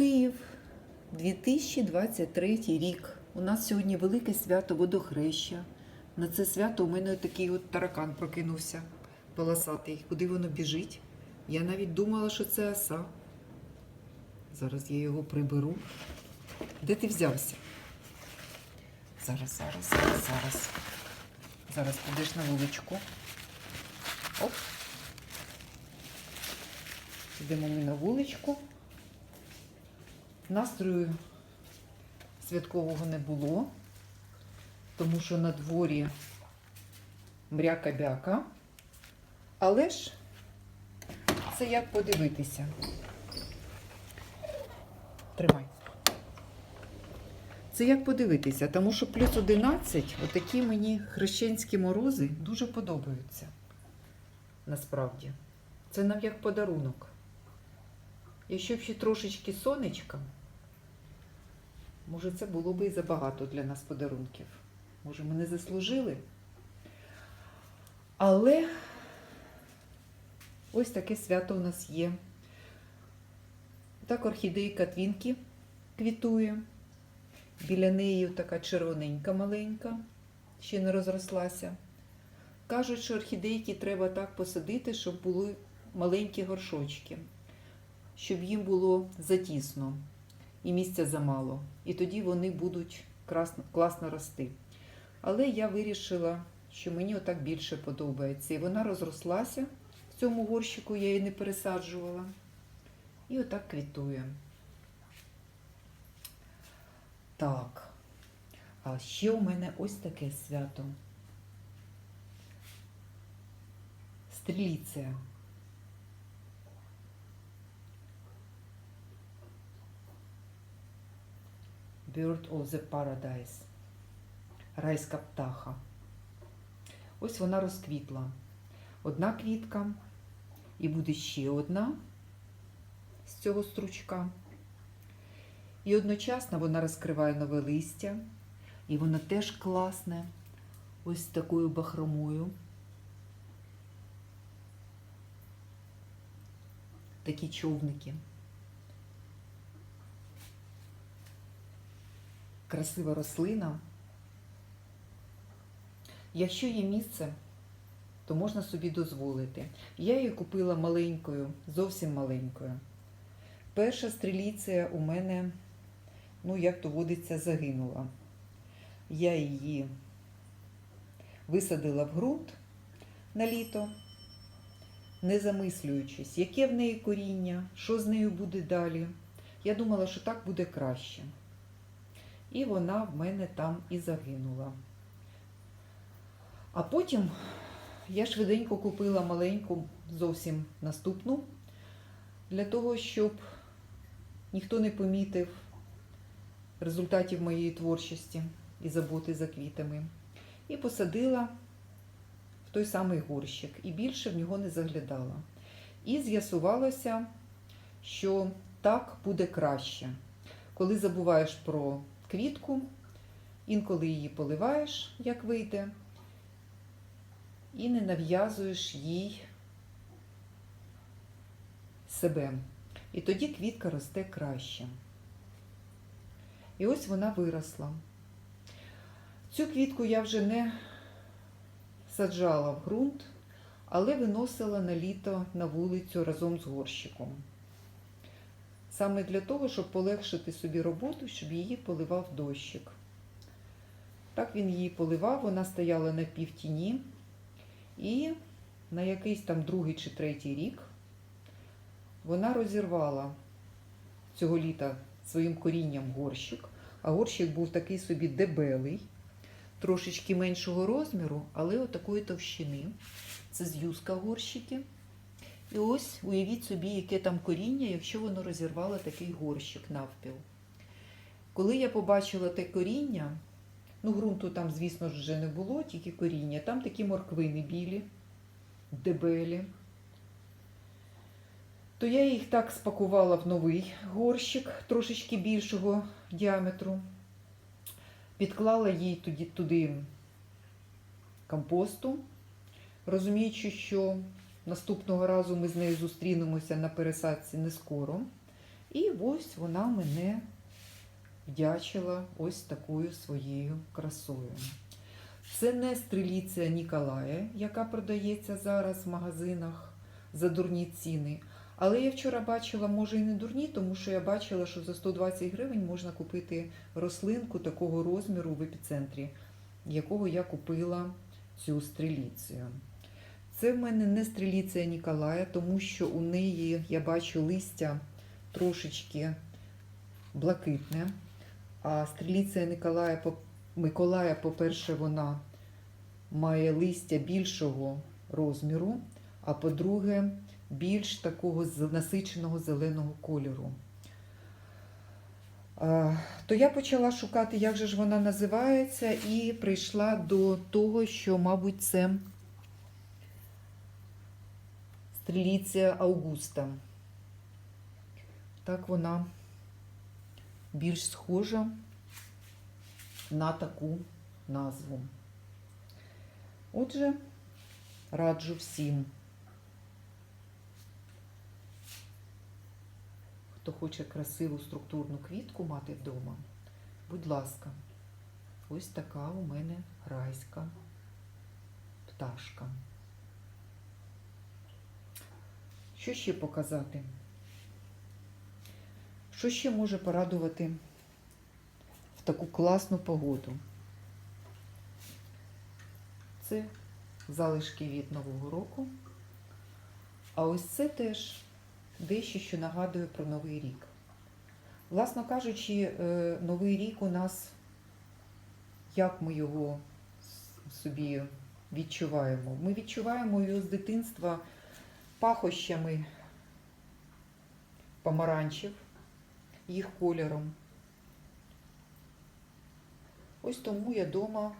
Київ, 2023 рік. У нас сьогодні велике свято водохреща. На це свято у мене такий от таракан прокинувся полосатий. Куди воно біжить? Я навіть думала, що це оса. Зараз я його приберу. Де ти взявся? Зараз, зараз, зараз, зараз. Зараз підеш на вуличку. Оп. Йдемо ми на вуличку. Настрою святкового не було, тому що на дворі мряка-бяка. Але ж це як подивитися. Тримай. Це як подивитися, тому що плюс 11, отакі мені хрещенські морози дуже подобаються. Насправді. Це нам як подарунок. Якщо ще трошечки сонечка, може це було б і забагато для нас подарунків. Може, ми не заслужили. Але ось таке свято у нас є. Так орхідейка твінки квітує. Біля неї така червоненька маленька, ще не розрослася. Кажуть, що орхідейки треба так посадити, щоб були маленькі горшочки, щоб їм було затісно і місця замало. І тоді вони будуть красно, класно рости. Але я вирішила, що мені отак більше подобається. І вона розрослася в цьому горщику, я її не пересаджувала. І отак квітує. Так. А ще у мене ось таке свято. Стріліція. Bird of the Paradise. Райська птаха. Ось вона розквітла. Одна квітка, і буде ще одна з цього стручка. І одночасно вона розкриває нове листя, і воно теж класне, ось такою бахромою. Такі човники. Красива рослина. Якщо є місце, то можна собі дозволити. Я її купила маленькою, зовсім маленькою. Перша стріліція у мене, ну, як то водиться, загинула. Я її висадила в ґрунт на літо, не замислюючись, яке в неї коріння, що з нею буде далі. Я думала, що так буде краще. І вона в мене там і загинула. А потім я швиденько купила маленьку, зовсім наступну, для того, щоб ніхто не помітив результатів моєї творчості і заботи за квітами. І посадила в той самий горщик, і більше в нього не заглядала. І з'ясувалося, що так буде краще. Коли забуваєш про квітку, інколи її поливаєш, як вийде, і не нав'язуєш їй себе. І тоді квітка росте краще. І ось вона виросла. Цю квітку я вже не саджала в ґрунт, але виносила на літо на вулицю разом з горщиком. Саме для того, щоб полегшити собі роботу, щоб її поливав дощик. Так він її поливав, вона стояла на півтіні, і на якийсь там другий чи третій рік вона розірвала цього літа своїм корінням горщик, а горщик був такий собі дебелий, трошечки меншого розміру, але отакої товщини. Це з юска горщики. І ось уявіть собі, яке там коріння, якщо воно розірвало такий горщик навпіл. Коли я побачила те коріння, ну ґрунту там, звісно ж, вже не було, тільки коріння, там такі морквини білі, дебелі то я їх так спакувала в новий горщик трошечки більшого діаметру, підклала їй туди, туди компосту, розуміючи, що наступного разу ми з нею зустрінемося на пересадці не скоро. І ось вона мене вдячила ось такою своєю красою. Це не стреліція Ніколая, яка продається зараз в магазинах за дурні ціни. Але я вчора бачила, може і не дурні, тому що я бачила, що за 120 гривень можна купити рослинку такого розміру в епіцентрі, якого я купила цю стреліцію. Це в мене не стреліція Ніколая, тому що у неї я бачу листя трошечки блакитне. А стріліція Николая, Миколая, по-перше, вона має листя більшого розміру, а по-друге, більш такого насиченого зеленого кольору. То я почала шукати, як же ж вона називається, і прийшла до того, що, мабуть, це стріліція Аугуста. Так вона більш схожа на таку назву. Отже, раджу всім, хто хоче красиву структурну квітку мати вдома, будь ласка, ось така у мене райська пташка. Що ще показати? Що ще може порадувати в таку класну погоду? Це залишки від Нового року. А ось це теж дещо, що нагадує про Новий рік. Власно кажучи, е, Новий рік у нас, як ми його собі відчуваємо? Ми відчуваємо його з дитинства пахощами помаранчів, їх кольором. Ось тому я вдома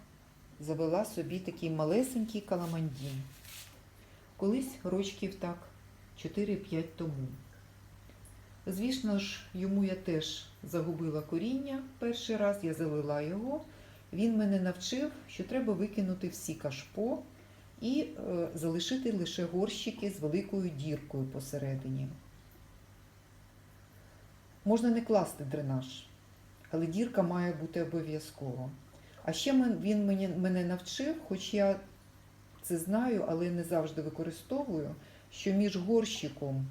завела собі такий малесенький каламандін. Колись рочків так 4-5 тому. Звісно ж, йому я теж загубила коріння перший раз, я залила його. Він мене навчив, що треба викинути всі кашпо і е, залишити лише горщики з великою діркою посередині. Можна не класти дренаж, але дірка має бути обов'язково. А ще він мене навчив, хоч я це знаю, але не завжди використовую, що між горщиком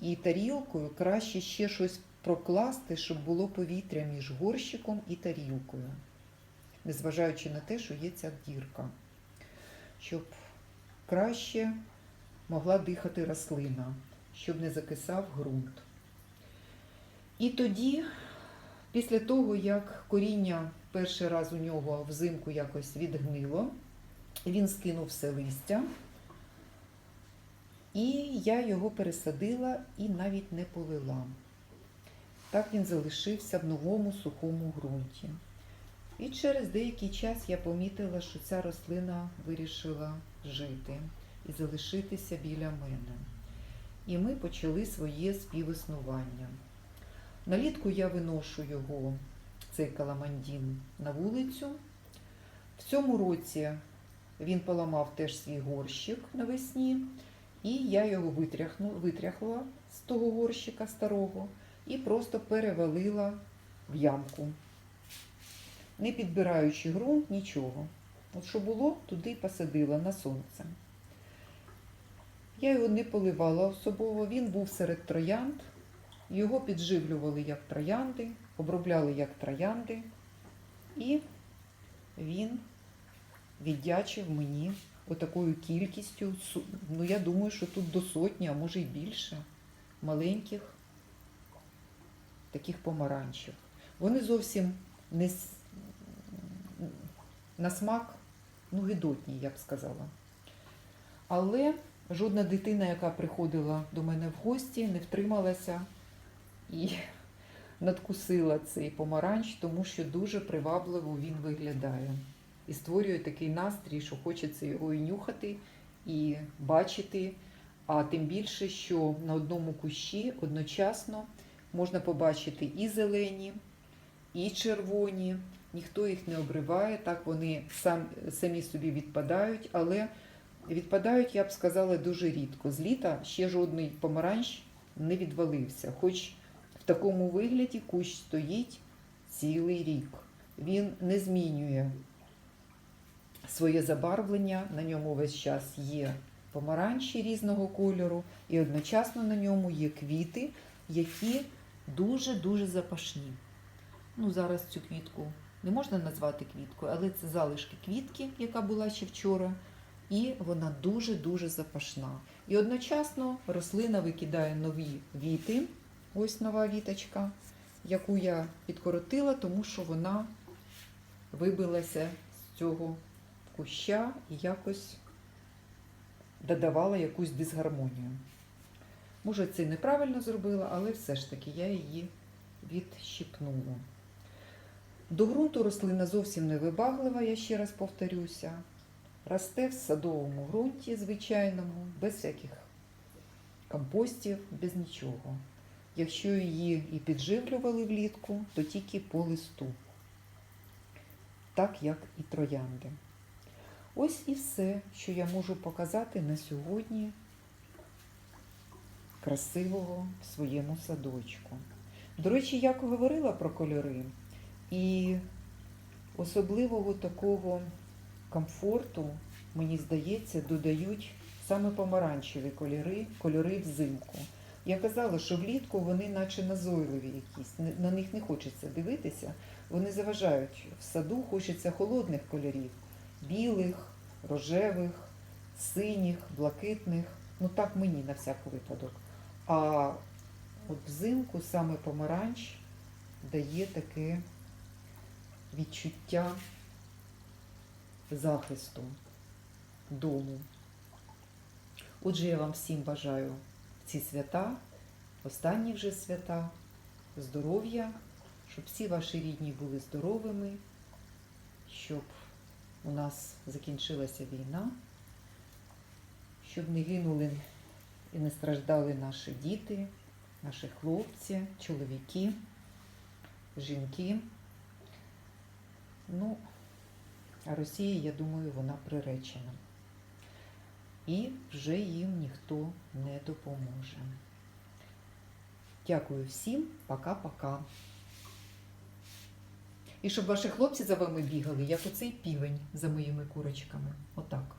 і тарілкою краще ще щось прокласти, щоб було повітря між горщиком і тарілкою, незважаючи на те, що є ця дірка, щоб краще могла дихати рослина, щоб не закисав ґрунт. І тоді, після того, як коріння перший раз у нього взимку якось відгнило, він скинув все листя, і я його пересадила і навіть не полила. Так він залишився в новому сухому ґрунті. І через деякий час я помітила, що ця рослина вирішила жити і залишитися біля мене. І ми почали своє співіснування. Налітку я виношу його, цей каламандін, на вулицю. В цьому році він поламав теж свій горщик навесні, і я його витряхла з того горщика старого і просто перевалила в ямку, не підбираючи ґрунт, нічого. От що було, туди й посадила на сонце. Я його не поливала особово, він був серед троянд. Його підживлювали як троянди, обробляли як троянди, і він віддячив мені отакою кількістю. Ну, я думаю, що тут до сотні, а може й більше маленьких таких помаранчів. Вони зовсім не на смак, ну, гидотні, я б сказала. Але жодна дитина, яка приходила до мене в гості, не втрималася і надкусила цей помаранч, тому що дуже привабливо він виглядає. І створює такий настрій, що хочеться його і нюхати, і бачити. А тим більше, що на одному кущі одночасно можна побачити і зелені, і червоні. Ніхто їх не обриває, так вони сам, самі собі відпадають, але відпадають, я б сказала, дуже рідко. З літа ще жодний помаранч не відвалився. Хоч В такому вигляді кущ стоїть цілий рік. Він не змінює своє забарвлення, на ньому весь час є помаранчі різного кольору, і одночасно на ньому є квіти, які дуже-дуже запашні. Ну, зараз цю квітку не можна назвати квіткою, але це залишки квітки, яка була ще вчора, і вона дуже-дуже запашна. І одночасно рослина викидає нові віти. Ось нова віточка, яку я підкоротила, тому що вона вибилася з цього куща і якось додавала якусь дисгармонію. Може, це неправильно зробила, але все ж таки я її відщипнула. До ґрунту рослина зовсім не вибаглива, я ще раз повторюся. Росте в садовому ґрунті звичайному, без всяких компостів, без нічого. Якщо її і підживлювали влітку, то тільки по листу, так як і троянди. Ось і все, що я можу показати на сьогодні красивого в своєму садочку. До речі, я говорила про кольори, і особливого такого комфорту, мені здається, додають саме помаранчеві кольори, кольори взимку. Я казала, що влітку вони наче назойливі якісь, на них не хочеться дивитися. Вони заважають. В саду хочеться холодних кольорів, білих, рожевих, синіх, блакитних. Ну так мені на всяк випадок. А от взимку саме помаранч дає таке відчуття захисту дому. Отже, я вам всім бажаю ці свята, останні вже свята, здоров'я, щоб всі ваші рідні були здоровими, щоб у нас закінчилася війна, щоб не гинули і не страждали наші діти, наші хлопці, чоловіки, жінки. Ну, Росія, я думаю, вона приречена. І вже їм ніхто не допоможе. Дякую всім, пока-пока. І щоб ваші хлопці за вами бігали, як оцей півень за моїми курочками. Отак.